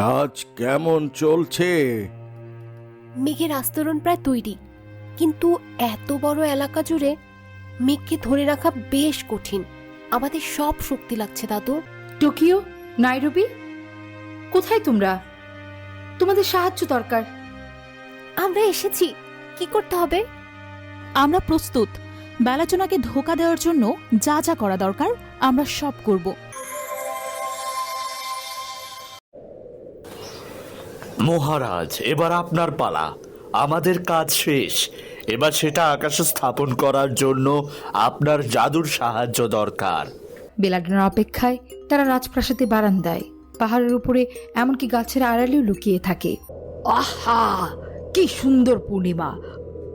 কাজ কেমন চলছে? মেঘের আস্তরণ প্রায় তৈরি কিন্তু এত বড় এলাকা জুড়ে মেঘকে ধরে রাখা বেশ কঠিন। আমাদের সব শক্তি লাগছে দাদু। Tokyo Nairobi? কোথায় তোমরা? তোমাদের সাহায্য দরকার। আমরা এসেছি। কি করতে হবে? আমরা প্রস্তুত। বেলাচনাকে ধোকা দেওয়ার জন্য যা যা করা দরকার আমরা সব করব। মহারাজ এবার আপনার পালা। আমাদের কাজ শেষ। এবার সেটা আকাশে স্থাপন করার জন্য আপনার জাদুর সাহায্য দরকার। বেলাডানোর অপেক্ষায় তারা রাজপ্রাসাদে বারান্দায়। পাহাড়ের উপরে এমনকি গাছের আড়ালেও লুকিয়ে থাকে। আহা! কি সুন্দর পূর্ণিমা।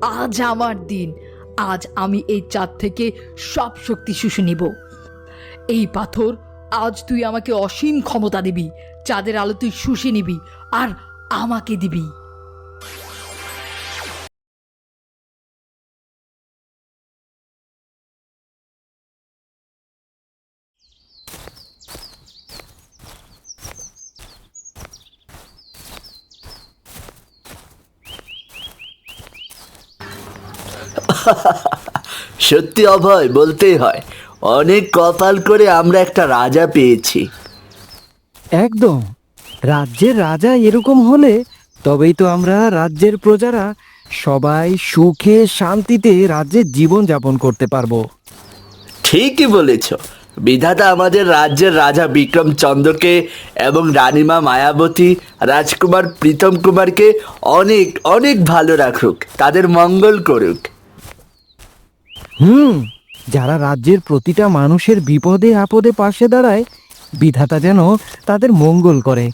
আজ আমার দিন। আজ আমি এই চাঁদ থেকে সব শক্তি শুষে নিব। এই পাথর আজ তুই আমাকে অসীম ক্ষমতা দিবি। চাঁদের আলো তুই শুষে নিবি। আর আমাকে দিবি। সত্যি অভয় বলতেই হয়। অনেক কপাল করে আমরা একটা রাজা পেয়েছি। একদম। রাজ্যের রাজা এরকম হলে তবেই তো আমরা রাজ্যের প্রজারা সবাই সুখে শান্তিতে রাজ্যের জীবন যাপন করতে পারব। ঠিকই বলেছ। বিধাতা আমাদের রাজ্যের রাজা বিক্রম চন্দ্রকে এবং রানীমা মায়াবতী রাজকুমার প্রীতম কুমারকে অনেক অনেক ভালো রাখুক তাদের মঙ্গল করুক। হুম যারা রাজ্যের প্রতিটা মানুষের বিপদে আপদে পাশে দাঁড়ায় বিধাতা যেন তাদের মঙ্গল করে।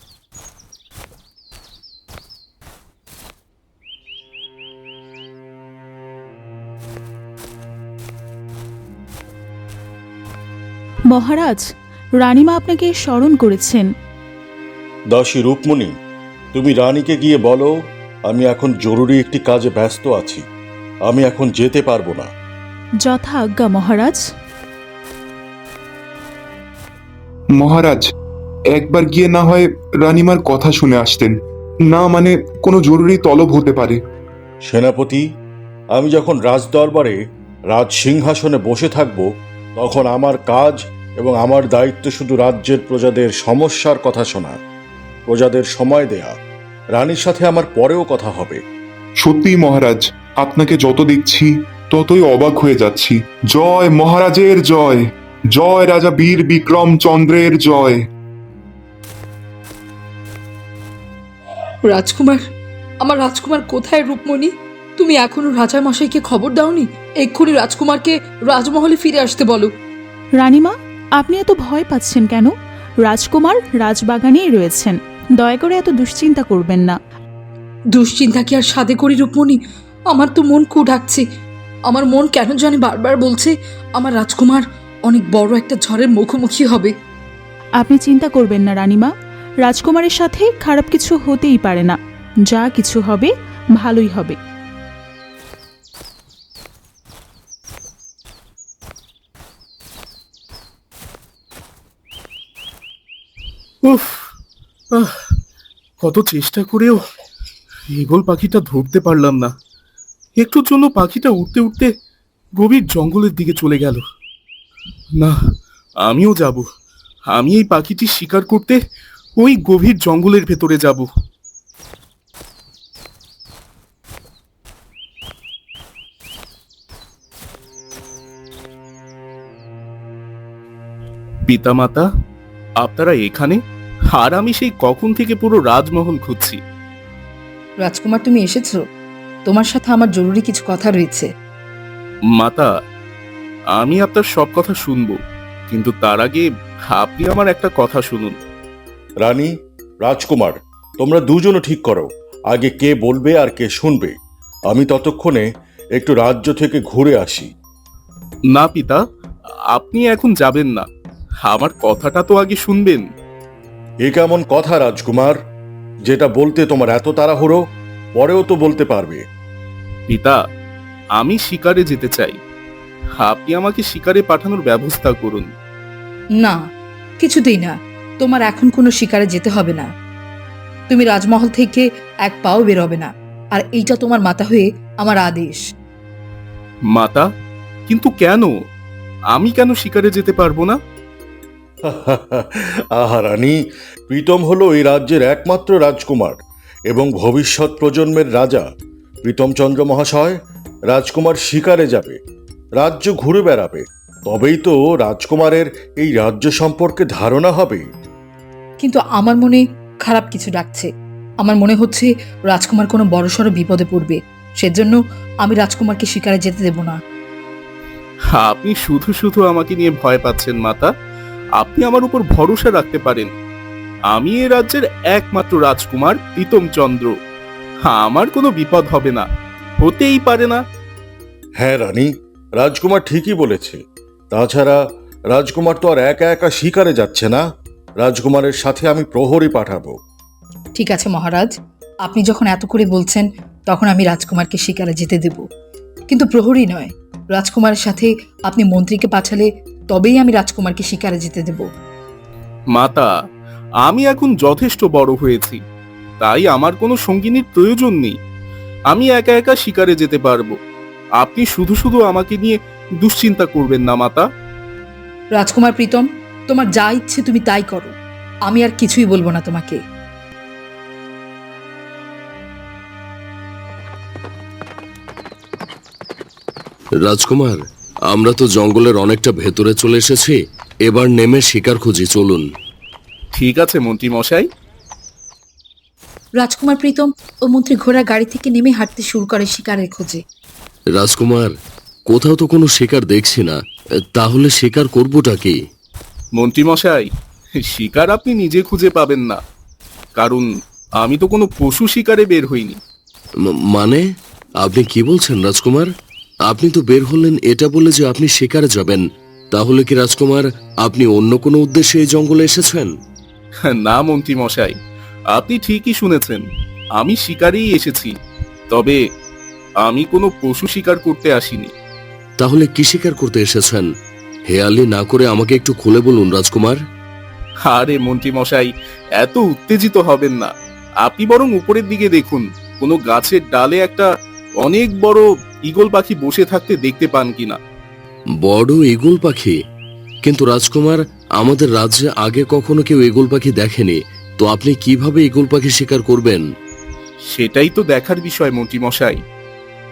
মহারাজ রানীমা আপনাকে স্মরণ করেছেন। দাসী রূপমণি তুমি রানীকে গিয়ে বলো আমি এখন জরুরি একটি কাজে ব্যস্ত আছি। আমি এখন যেতে পারব না। যথা আজ্ঞা মহারাজ। মহারাজ একবার গিয়ে না হয় রানিমার কথা শুনে আসতেন। না মানে কোনো জরুরি তলব হতে পারে। সেনাপতি আমি যখন রাজদরবারে রাজ সিংহাসনে বসে থাকব তখন আমার কাজ এবং আমার দায়িত্ব শুধু রাজ্যের প্রজাদের সমস্যার কথা শোনা প্রজাদের সময় দেয়া। রানীর সাথে আমার পরেও কথা হবে। সত্যি মহারাজ আপনাকে যত দেখছি ততই অবাক হয়ে যাচ্ছি। জয় মহারাজের জয়! জয় রাজা বীর বিক্রম চন্দ্রের জয়! রাজকুমার আমার রাজকুমার কোথায় রূপমণি? তুমি এখনও রাজা মশাইকে খবর দাওনি? এক্ষুনি রাজকুমারকে রাজমহলে ফিরে আসতে বলো। রানীমা আপনি এত ভয় পাচ্ছেন কেন? রাজকুমার রাজবাগানেই রয়েছেন। দয়া করে এত দুশ্চিন্তা করবেন না। দুশ্চিন্তা কি আর সাদে করি রূপমণি? আমার তো মন কু ডাকছে। আমার মন কেন জানি বারবার বলছে আমার রাজকুমার অনেক বড় একটা ঝড়ের মুখোমুখি হবে। আপনি চিন্তা করবেন না রানীমা। রাজকুমারের সাথে খারাপ কিছু হতেই পারে না। যা কিছু হবে ভালোই হবে। উফ কত চেষ্টা করেও ঈগল পাখিটা ধরতে পারলাম না। একটুর জন্য পাখিটা উঠতে উঠতে গভীর জঙ্গলের দিকে চলে গেল। না, আমিও যাব। আমি এই পাখিটি শিকার করতে ওই গভীর জঙ্গলের ভেতরে যাব। পিতামাতা, আপনারা এখানে? আর আমি সেই কখন থেকে পুরো রাজমহল খুঁজছি। রাজকুমার তুমি এসেছ? তোমার সাথে আমার জরুরি কিছু কথা রয়েছে। মাতা আমি আপনার সব কথা শুনব কিন্তু তার আগে আপনি আমার একটা কথা শুনুন। রানী রাজকুমার তোমরা দুজনও ঠিক করো আগে কে বলবে আর কে শুনবে। আমি ততক্ষণে একটু রাজ্য থেকে ঘুরে আসি। না পিতা আপনি এখন যাবেন না। আমার কথাটা তো আগে শুনবেন। এ কেমন কথা রাজকুমার? যেটা বলতে তোমার এত তাড়াহুড়ো পরেও তো বলতে পারবে। পিতা আমি শিকারে যেতে চাই। আপনি আমাকে শিকারে পাঠানোর ব্যবস্থা করুন। না কিছুতেই না। তোমার এখন কোনো শিকারে যেতে হবে না। তুমি রাজমহল থেকে এক পাও বেরোবে না আর এইটা তোমার মাতা হয়ে আমার আদেশ। মাতা কিন্তু কেন? আমি কেন শিকারে যেতে পারব না? আহা রানী প্রীতম হলো এই রাজ্যের একমাত্র রাজকুমার এবং ভবিষ্যৎ প্রজন্মের রাজা। প্রীতমচন্দ্র মহাশয় রাজকুমার শিকারে যাবে রাজ্য ঘুরে বেড়াবে তবেই তো রাজকুমারের এই রাজ্য সম্পর্কে ধারণা হবে। কিন্তু আমার মনে খারাপ কিছু ডাকছে। আমার মনে হচ্ছে রাজকুমার কোনো বড়সড় বিপদে পড়বে সেজন্য আমি রাজকুমারকে শিকারে যেতে দেব না। আপনি শুধু শুধু আমাকে নিয়ে ভয় পাচ্ছেন মাতা। আপনি আমার উপর ভরসা রাখতে পারেন। আমি এ রাজ্যের একমাত্র রাজকুমার প্রীতম চন্দ্র। আমার কোনো বিপদ হবে না। হতেই পারে না। হ্যাঁ রানী রাজকুমার ঠিকই বলেছে। তাছাড়া রাজকুমার তো আর একা একা শিকারে যাচ্ছে না। রাজকুমারের সাথে আমি প্রহরী পাঠাবো। ঠিক আছে মহারাজ। আপনি যখন এত করে বলছেন তখন আমি রাজকুমারকে শিকারে যেতে দেব। কিন্তু প্রহরী নয়। রাজকুমারের সাথে আপনি মন্ত্রীকে পাঠালে তবেই আমি রাজকুমারকে শিকারে যেতে দেব। মাতা আমি এখন যথেষ্ট বড় হয়েছি। তাই আমার কোনো সঙ্গিনীর প্রয়োজন নেই। আমি একা একা শিকারে যেতে পারব। আপনি শুধু শুধু আমাকে নিয়ে দুশ্চিন্তা করবেন না মাতা। রাজকুমার প্রীতম তোমার যা ইচ্ছে তুমি তাই করো। আমি আর কিছুই বলব না তোমাকে। রাজকুমার আমরা তো জঙ্গলের অনেকটা ভেতরে চলে এসেছি এবার নেমে শিকার খুঁজি চলুন। ঠিক আছে মন্ত্রী মশাই রাজকুমার প্রীতম ও মন্ত্রী ঘোড়া গাড়ি থেকে নেমে হাঁটতে শুরু করে শিকারের খোঁজে। রাজকুমার কোথাও তো কোনো শিকার দেখছি না। তাহলে শিকার করবোটা কি? মন্ত্রী মশাই শিকার আপনি নিজে খুঁজে পাবেন না। কারণ আমি তো কোনো পশু শিকারে বের হইনি। মানে? আপনি কি বলছেন রাজকুমার? আপনি তো বের হলেন এটা বলে যে আপনি শিকারে যাবেন। তাহলে কি রাজকুমার আপনি অন্য কোনো উদ্দেশ্যে এই জঙ্গলে এসেছেন? না মন্ত্রী মশাই আপনি ঠিকই শুনেছেন আমি শিকারেই এসেছি। তবে আমি কোনো পশু শিকার করতে আসিনি। তাহলে কি শিকার করতে এসেছেন? হেয়ালি না করে আমাকে একটু খুলে বলুন রাজকুমার। আরে মন্ত্রী মশাই এত উত্তেজিত হবেন না। আপনি বরং উপরের দিকে দেখুন কোনো গাছের ডালে একটা অনেক বড় ঈগল পাখি বসে থাকতে দেখতে পান কিনা। বড় এগুল পাখি? কিন্তু রাজকুমার আমাদের রাজ্যে আগে কখনো কেউ এগুল পাখি দেখেনি তো আপনি কীভাবে এগুল পাখি শিকার করবেন? সেটাই তো দেখার বিষয় মন্ত্রী মশাই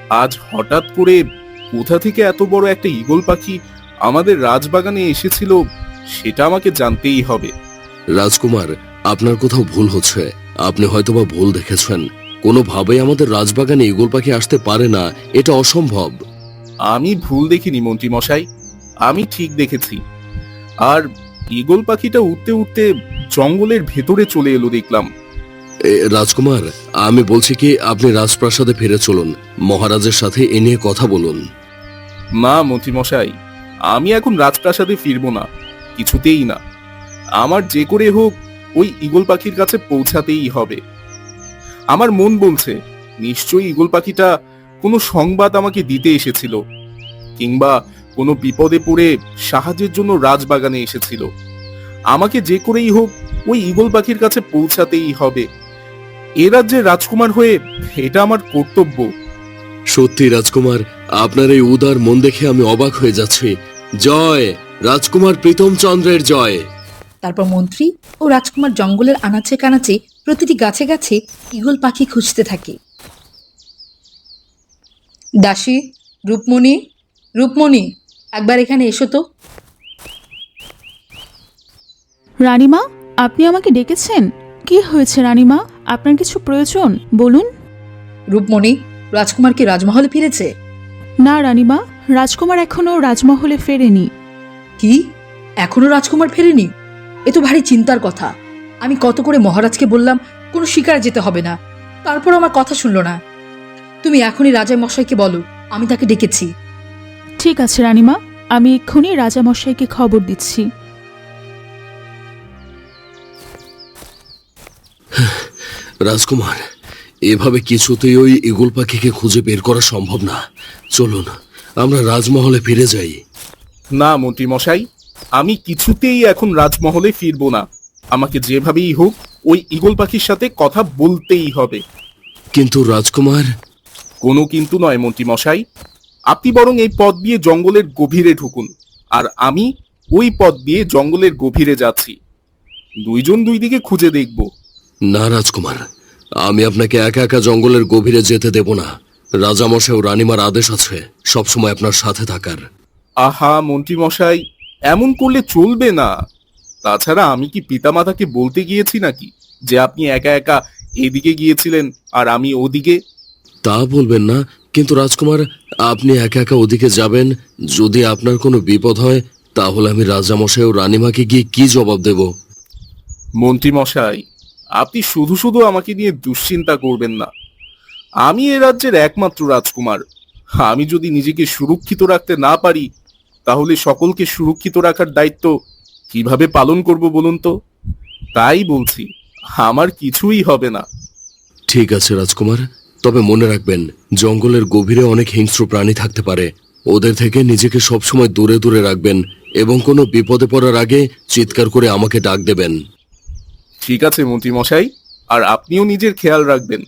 আজ হঠাৎ করে কোথা থেকে এত বড় একটা ঈগল পাখি আমাদের রাজবাগানে এসেছিল সেটা আমাকে জানতেই হবে। রাজকুমার আপনার কোথাও ভুল হচ্ছে। আপনি হয়তোবা ভুল দেখেছেন। কোনোভাবেই আমাদের রাজবাগানে এগুল পাখি আসতে পারে না এটা অসম্ভব। আমি ভুল দেখিনি মন্ত্রী মশাই আমি ঠিক দেখেছি। আর ঈগল পাখিটা উঠতে উঠতে জঙ্গলের ভেতরে চলে এলো দেখলাম। এ, রাজকুমার আমি বলছি কি আপনি রাজপ্রাসাদে ফিরে চলুন। মহারাজের সাথে এ নিয়ে কথা বলুন। না মন্ত্রী মশাই আমি এখন রাজপ্রাসাদে ফিরবো না। কিছুতেই না। আমার যে করে হোক ওই ঈগল পাখির কাছে পৌঁছাতেই হবে। আমার মন বলছে নিশ্চয়ই ঈগল পাখিটা কোনো সংবাদ আমাকে দিতে এসেছিল কিংবা কোনো বিপদে পড়ে সাহায্যের জন্য রাজবাগানে এসেছিল। আমাকে যে করেই হোক ওই ঈগল পাখির কাছে পৌঁছাতেই হবে। এ রাজ্যের রাজকুমার হয়ে এটা আমার কর্তব্য। সত্যি রাজকুমার আপনার এই উদার মন দেখে আমি অবাক হয়ে যাচ্ছি। জয়! রাজকুমার প্রীতম চন্দ্রের জয়! তারপর মন্ত্রী ও রাজকুমার জঙ্গলের আনাচে কানাচে প্রতিটি গাছে গাছে ঈগল পাখি খুঁজতে থাকে। দাসী রূপমণি রূপমণি একবার এখানে এসো তো। রানীমা আপনি আমাকে ডেকেছেন। কি হয়েছে রানীমা? আপনার কিছু প্রয়োজন বলুন। রূপমণি রাজকুমার কি রাজমহলে ফিরেছে? না রানীমা রাজকুমার এখনও রাজমহলে ফেরেনি। কি? এখনও রাজকুমার ফেরেনি? এ তো ভারী চিন্তার কথা। আমি কত করে মহারাজকে বললাম কোনো শিকারে যেতে হবে না। তারপর আমার কথা শুনলো না। তুমি এখনই রাজা মশাইকে বলো আমি তাকে ডেকেছি। ঠিক আছে রানীমা আমি এক্ষুনি রাজামশাইকে খবর দিচ্ছি। রাজকুমার এভাবে কিছুতেই ওই ইগল পাখিকে খুঁজে বের করা সম্ভব না। চলুন আমরা রাজমহলে ফিরে যাই। না মন্ত্রী মশাই আমি কিছুতেই এখন রাজমহলে ফিরবো না। আমাকে যেভাবেই হোক ওই ঈগল পাখির সাথে কথা বলতেই হবে। কিন্তু রাজকুমার? কোনো কিন্তু নয় মন্ত্রী মশাই। আপনি বরং এই পথ দিয়ে জঙ্গলের গভীরে ঢুকুন আর আমি ওই পথ দিয়ে জঙ্গলের গভীরে যাচ্ছি। দুইজন দুই দিকে খুঁজে দেখব। না রাজকুমার আমি আপনাকে একা একা জঙ্গলের গভীরে যেতে দেব না। রাজামশাই ও রানীমার আদেশ আছে সবসময় আপনার সাথে থাকার। আহা মন্ত্রী মশাই এমন করলে চলবে না। তাছাড়া আমি কি পিতামাতাকে বলতে গিয়েছি নাকি যে আপনি একা একা এদিকে গিয়েছিলেন আর আমি ওদিকে? তা বলবেন না কিন্তু রাজকুমার আপনি একা একা ওদিকে যাবেন যদি আপনার কোনো বিপদ হয় তাহলে আমি রাজামশাই ও রানীমাকে গিয়ে কি জবাব দেব? মন্ত্রী মশাই আপনি শুধু শুধু আমাকে নিয়ে দুশ্চিন্তা করবেন না। আমি এ রাজ্যের একমাত্র রাজকুমার। আমি যদি নিজেকে সুরক্ষিত রাখতে না পারি তাহলে সকলকে সুরক্ষিত রাখার দায়িত্ব কীভাবে পালন করব বলুন তো? তাই বলছি আমার কিছুই হবে না। ঠিক আছে রাজকুমার তবে মনে রাখবেন জঙ্গলের গভীরে অনেক হিংস্র প্রাণী থাকতে পারে। ওদের থেকে নিজেকে সবসময় দূরে দূরে রাখবেন এবং কোনো বিপদে পড়ার আগে চিৎকার করে আমাকে ডাক দেবেন। ঠিক আছে মন্ত্রী মশাই আর আপনিও নিজের খেয়াল রাখবেন।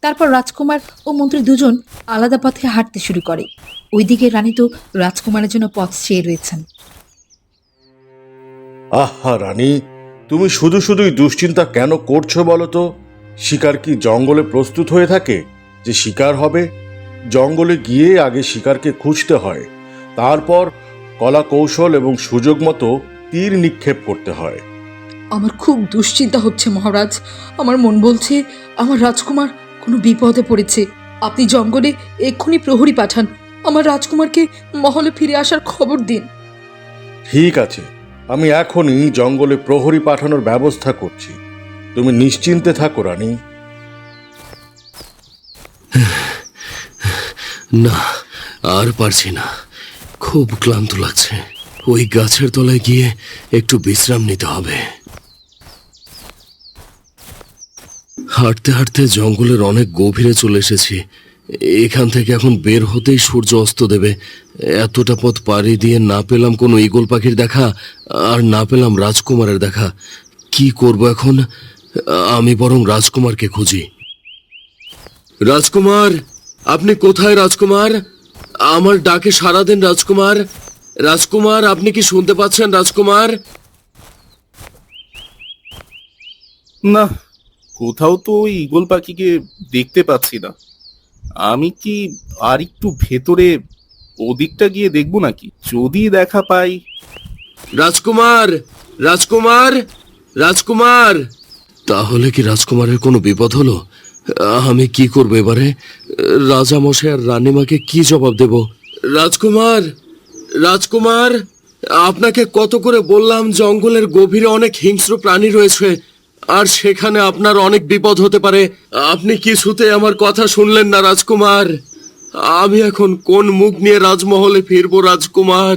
তারপর রাজকুমার ও মন্ত্রী দুজন আলাদা পথে হাঁটতে শুরু করে। ওইদিকে রানী তো রাজকুমারের জন্য পথ চেয়ে রয়েছেন। আহা রানী তুমি শুধু শুধুই দুশ্চিন্তা কেন করছ বলো তো? শিকার কি জঙ্গলে প্রস্তুত হয়ে থাকে যে শিকার হবে? জঙ্গলে গিয়ে আগে শিকারকে খুঁজতে হয় তারপর কলা কৌশল এবং সুযোগ মতো তীর নিক্ষেপ করতে হয়। আমার খুব দুশ্চিন্তা হচ্ছে মহারাজ। আমার মন বলছে আমার রাজকুমার কোনো বিপদে পড়েছে। আপনি জঙ্গলে এক্ষুনি প্রহরী পাঠান। আমার রাজকুমারকে মহলে ফিরে আসার খবর দিন। ঠিক আছে আমি এখনই জঙ্গলে প্রহরী পাঠানোর ব্যবস্থা করছি। তুমি নিশ্চিন্তে থাকো, রানী। না, আর পারছি না। খুব ক্লান্ত লাগছে। ওই গাছের তলায় গিয়ে একটু বিশ্রাম নিতে হবে। হাঁটতে হাঁটতে জঙ্গলের অনেক গভীরে চলে এসেছি। এখান থেকে এখন বের হতেই সূর্য অস্ত দেবে। এতটা পথ পাড়ি দিয়ে না পেলাম কোনো ঈগল পাখির দেখা, আর না পেলাম রাজকুমারের দেখা। কি করব এখন? আমি বরং রাজকুমারকে খুঁজি। রাজকুমার, আপনি কোথায় রাজকুমার? আমার ডাকে সারা দিন রাজকুমার। রাজকুমার, আপনি কি শুনতে পাচ্ছেন রাজকুমার? না, কোথাও তো ওই ঈগল পাখিকে দেখতে পাচ্ছি না। আমি কি আর একটু ভেতরে ওদিকটা গিয়ে দেখব নাকি? যদি দেখা পাই। রাজকুমার! রাজকুমার! রাজকুমার! তাহলে কি রাজকুমারের কোনো বিপদ হলো? আমি কি করব এবারে? রাজামশাই আর রানীমাকে কি জবাব দেব? রাজকুমার! রাজকুমার! আপনাকে কত করে বললাম, জঙ্গলের গভীরে অনেক হিংস্র প্রাণী রয়েছে। আর সেখানে আপনার অনেক বিপদ হতে পারে। আপনি কিছুতে আমার কথা শুনলেন না রাজকুমার। আমি এখন কোন মুখ নিয়ে রাজমহলে ফিরবো রাজকুমার?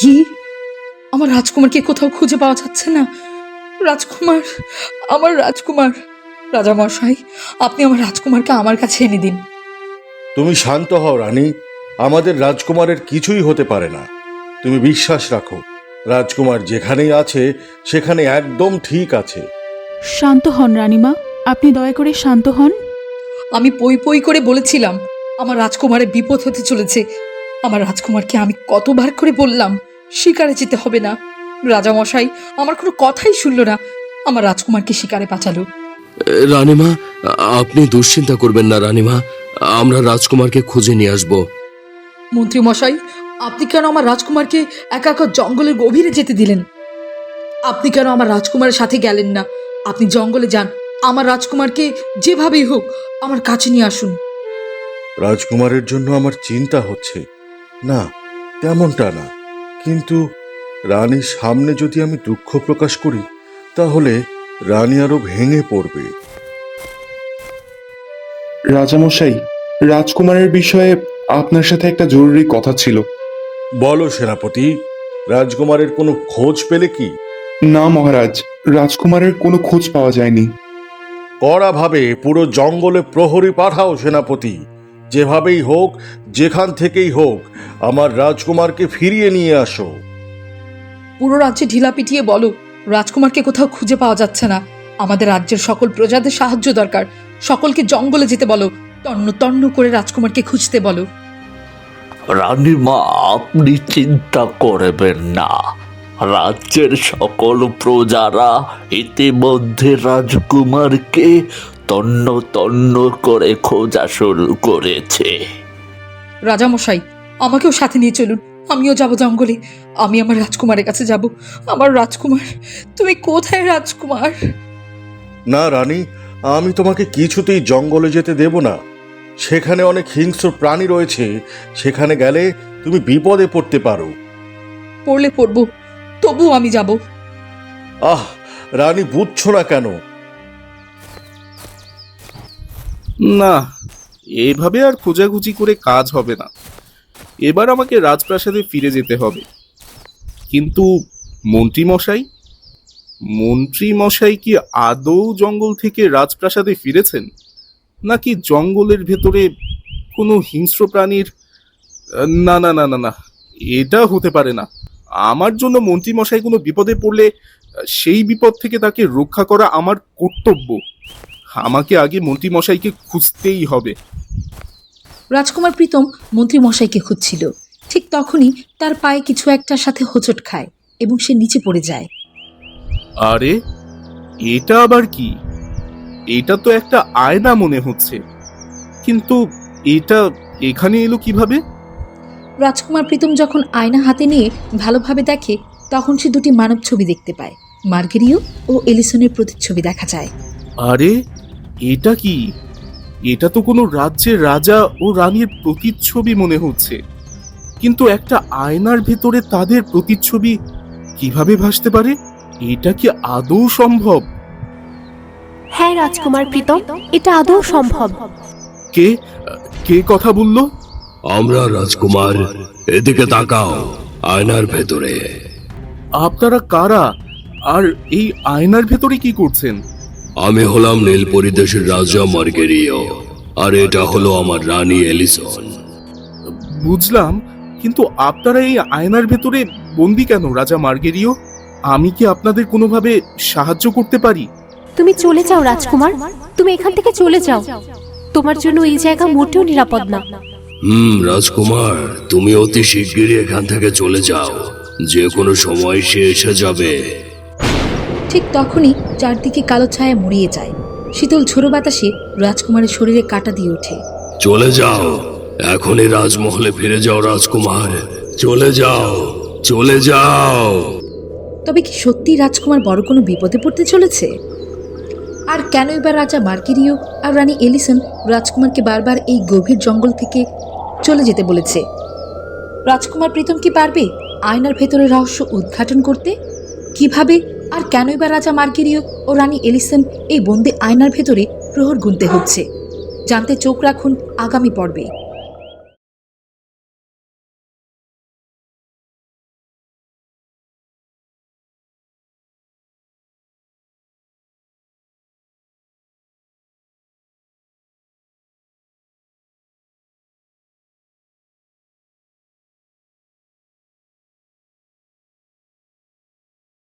কি? আমার রাজকুমারকে কোথাও খুঁজে পাওয়া যাচ্ছে না। রাজকুমার আমার রাজকুমার। রাজা রাজামশাই আপনি আমার রাজকুমারকে আমার কাছে এনে দিন। তুমি শান্ত হও রানী। আমাদের রাজকুমারের কিছুই হতে পারে না। তুমি বিশ্বাস রাখো। রাজকুমার যেখানেই আছে সেখানে একদম ঠিক আছে। শান্ত হন রানীমা। আপনি দয়া করে শান্ত হন। আমি পই পই করে বলেছিলাম আমার রাজকুমারের বিপদ হতে চলেছে। আমার রাজকুমারকে আমি কতবার করে বললাম শিকারে যেতে হবে না। রাজামশাই আমার কোনো কথাই শুনল না। আমার রাজকুমারকে শিকারে পাঠালো। রানীমা আপনি দুশ্চিন্তা করবেন না রানীমা। আমরা রাজকুমারকে খুঁজে নিয়ে আসব। মন্ত্রী মশাই আপনি কেন আমার রাজকুমারকে একা একা জঙ্গলের গভীরে যেতে দিলেন? আপনি কেন আমার রাজকুমারের সাথে গেলেন না? আপনি জঙ্গলে যান আমার রাজকুমারকে যেভাবেই হোক আমার কাছে নিয়ে আসুন। রাজকুমারের জন্য আমার চিন্তা হচ্ছে। না তেমনটা না। কিন্তু রানীর সামনে যদি আমি দুঃখ প্রকাশ করি তাহলে রানী আরও ভেঙে পড়বে। রাজামশাই রাজকুমারের বিষয়ে আপনার সাথে একটা জরুরি কথা ছিল। বলো সেনাপতি রাজকুমারের কোনো খোঁজ পেলে কি? না মহারাজ রাজকুমারের কোনো খোঁজ পাওয়া যায়নি। কড়াভাবে পুরো জঙ্গলে প্রহরী পাঠাও সেনাপতি। যেভাবেই হোক যেখান থেকেই হোক আমার রাজকুমারকে ফিরিয়ে নিয়ে আসো। পুরো রাজ্যে ঢিলা পিটিয়ে বলো রাজকুমারকে কোথাও খুঁজে পাওয়া যাচ্ছে না। আমাদের রাজ্যের সকল প্রজাদের সাহায্য দরকার। সকলকে জঙ্গলে যেতে বলো তন্ন তন্ন করে রাজকুমারকে খুঁজতে বলো। রানীমা আপনি চিন্তা করবেন না। রাজ্যের সকল প্রজারা ইতিমধ্যে রাজকুমারকে তন্ন তন্ন করে খোঁজা শুরু করেছে। রাজামশাই আমাকেও সাথে নিয়ে চলুন। আমিও যাব জঙ্গলে। আমি আমার রাজকুমারের কাছে যাব। আমার রাজকুমার তুমি কোথায় রাজকুমার? না রানী আমি তোমাকে কিছুতেই জঙ্গলে যেতে দেব না। সেখানে অনেক হিংস্র প্রাণী রয়েছে। সেখানে গেলে তুমি বিপদে পড়তে পারো। পড়লে পড়ব। তবু আমি যাব। আহ রানী বুঝছ না কেন? না এভাবে আর খোঁজাখুঁজি করে কাজ হবে না। এবার আমাকে রাজপ্রাসাদে ফিরে যেতে হবে। কিন্তু মন্ত্রী মশাই মন্ত্রী মশাই কি আদৌ জঙ্গল থেকে রাজপ্রাসাদে ফিরেছেন? নাকি জঙ্গলের ভেতরে কোনো হিংস্র প্রাণীর না না না না না এটা হতে পারে না। আমার জন্য মন্ত্রী মশাই কোনো বিপদে পড়লে সেই বিপদ থেকে তাকে রক্ষা করা আমার কর্তব্য। আমাকে আগে মন্ত্রী মশাইকে খুঁজতেই হবে। রাজকুমার প্রীতম মন্ত্রী মশাইকে খুঁজছিল। ঠিক তখনই তার পায়ে কিছু একটার সাথে হোঁচট খায় এবং সে নিচে পড়ে যায়। আরে এটা আবার কি? এটা তো একটা আয়না মনে হচ্ছে। কিন্তু এটা এখানে এলো কীভাবে? রাজকুমার প্রীতম যখন আয়না হাতে নিয়ে ভালোভাবে দেখে তখন সে দুটি মানব ছবি দেখতে পায়। মার্গেরিও ও এলিসনের প্রতিচ্ছবি দেখা যায়। আরে এটা কি? এটা তো কোনো রাজ্যের রাজা ও রানীর প্রতিচ্ছবি মনে হচ্ছে। কিন্তু একটা আয়নার ভেতরে তাদের প্রতিচ্ছবি কীভাবে ভাসতে পারে? এটা কি আদৌ সম্ভব? হ্যাঁ রাজকুমার প্রীতম এটা আদৌ সম্ভব। কে কে কথা বলল? আমরা রাজকুমার এদিকে তাকাও আয়নার ভেতরে। আপনারা কারা? আর এই আয়নার ভেতরে কি করছেন? আমি হলাম নীলপরি পরিদেশের রাজা মার্গেরিও আর এটা হলো আমার রানী এলিসন। বুঝলাম কিন্তু আপনারা এই আয়নার ভেতরে বন্দি কেন রাজা মার্গেরিও? আমি কি আপনাদের কোনোভাবে সাহায্য করতে পারি? তুমি চলে যাও রাজকুমার। তুমি এখান থেকে চলে যাও। তোমার জন্য এই জায়গা মোটেও নিরাপদ না। হুম রাজকুমার তুমি অতি শিগগিরই এখান থেকে চলে যাও। যে কোনো সময় সে এসে যাবে। ঠিক তখনই চারদিকে কালো ছায়া মুড়িয়ে যায়। শীতল ঝোড়ো বাতাসে রাজকুমারের শরীরে কাটা দিয়ে ওঠে। চলে যাও। এখনই রাজমহলে ফিরে যাও রাজকুমার। চলে যাও চলে যাও। তবে কি সত্যি রাজকুমার বড় কোনো বিপদে পড়তে চলেছে? আর কেন এবার রাজা মার্কিরিও আর রানী এলিসন রাজকুমারকে বারবার এই গভীর জঙ্গল থেকে চলে যেতে বলেছে? রাজকুমার প্রীতম কি পারবে আয়নার ভেতরে রহস্য উদ্ঘাটন করতে? কীভাবে আর কেনই বা রাজা মার্কিরিও ও রানী এলিসন এই বন্দে আয়নার ভেতরে প্রহর গুনতে হচ্ছে? জানতে চোখ রাখুন আগামী পর্বে।